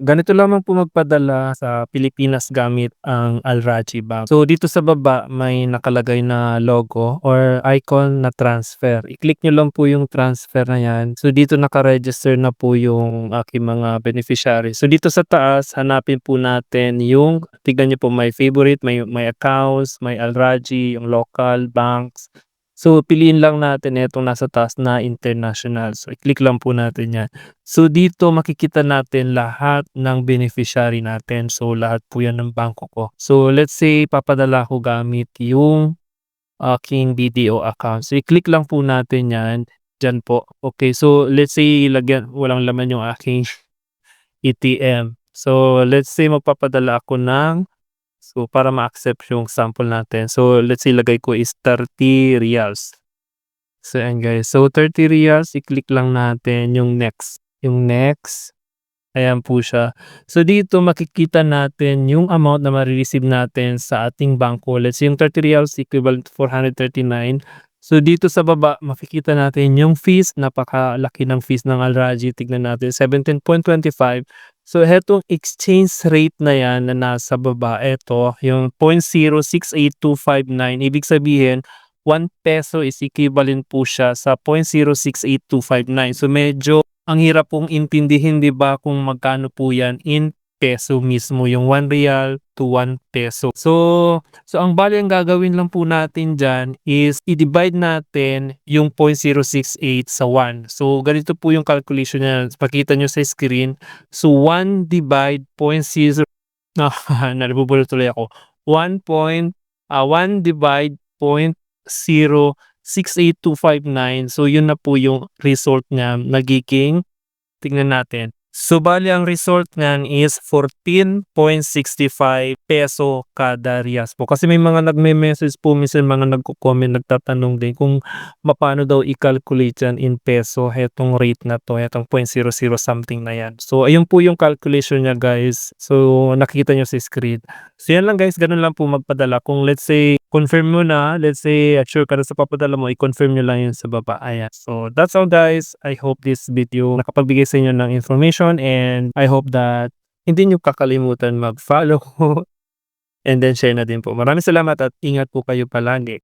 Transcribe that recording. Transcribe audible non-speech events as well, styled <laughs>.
Ganito lamang po magpadala sa Pilipinas gamit ang Alraji Bank. So dito sa baba may nakalagay na logo or icon na transfer. I-click nyo lang po yung transfer na yan. So dito naka-register na po yung aking mga beneficiary. So dito sa taas, hanapin po natin yung, tignan nyo po may favorite, may, may accounts, may Alraji, yung local, banks. So piliin lang natin itong nasa taas na international. So i-click lang po natin yan. So dito makikita natin lahat ng beneficiary natin. So lahat po yan ng bangko ko. So let's say papadala ko gamit yung aking BDO account. So i-click lang po natin yan. Diyan po. Okay, so let's say lagyan, walang laman yung aking ATM. So let's say magpapadala ako ng So para ma-accept yung sample natin. So let's say lagay ko is 30 reals. So ayan guys. So 30 reals, i-click lang natin yung next. Yung next. Ayan po siya. So dito makikita natin yung amount na marireceive natin sa ating bangko. Let's say yung 30 reals equivalent to 439. So dito sa baba makikita natin yung fees. Napakalaki ng fees ng Alraji. Tignan natin 17.25. So hetong exchange rate na yan na nasa baba, eto yung 0.068259. Ibig sabihin 1 peso is equivalent po siya sa 0.068259. So medyo ang hirap pong intindihin 'di ba kung magkano po yan in peso mismo yung 1 real to 1 peso. So so ang bali ang gagawin lang po natin diyan is i-divide natin yung 0.068 sa 1. So ganito po yung calculation niya. Pakita nyo sa screen. So 1 divide 0.0 <laughs> ah, nabubulol tuloy ako. 1 point ah 1 divide 0.068259. So yun na po yung result niya nagiging tingnan natin. So bali ang result niyan is 14.65 peso kada reals po. Kasi may mga nagme-message po minsan mga nagko-comment nagtatanong din kung paano daw i-calculate yan in peso hetong rate na to, hetong 0.00 something na yan. So ayun po yung calculation niya guys. So nakita nyo sa screen. So yan lang guys, ganun lang po magpadala. Kung let's say confirm mo na, let's say sure ka na sa papadala mo, i-confirm nyo lang yun sa baba. Ayan. So that's all guys. I hope this video nakapagbigay sa inyo ng information and I hope that hindi nyo kakalimutan mag-follow <laughs> and then share na din po. Maraming salamat at ingat po kayo palagi.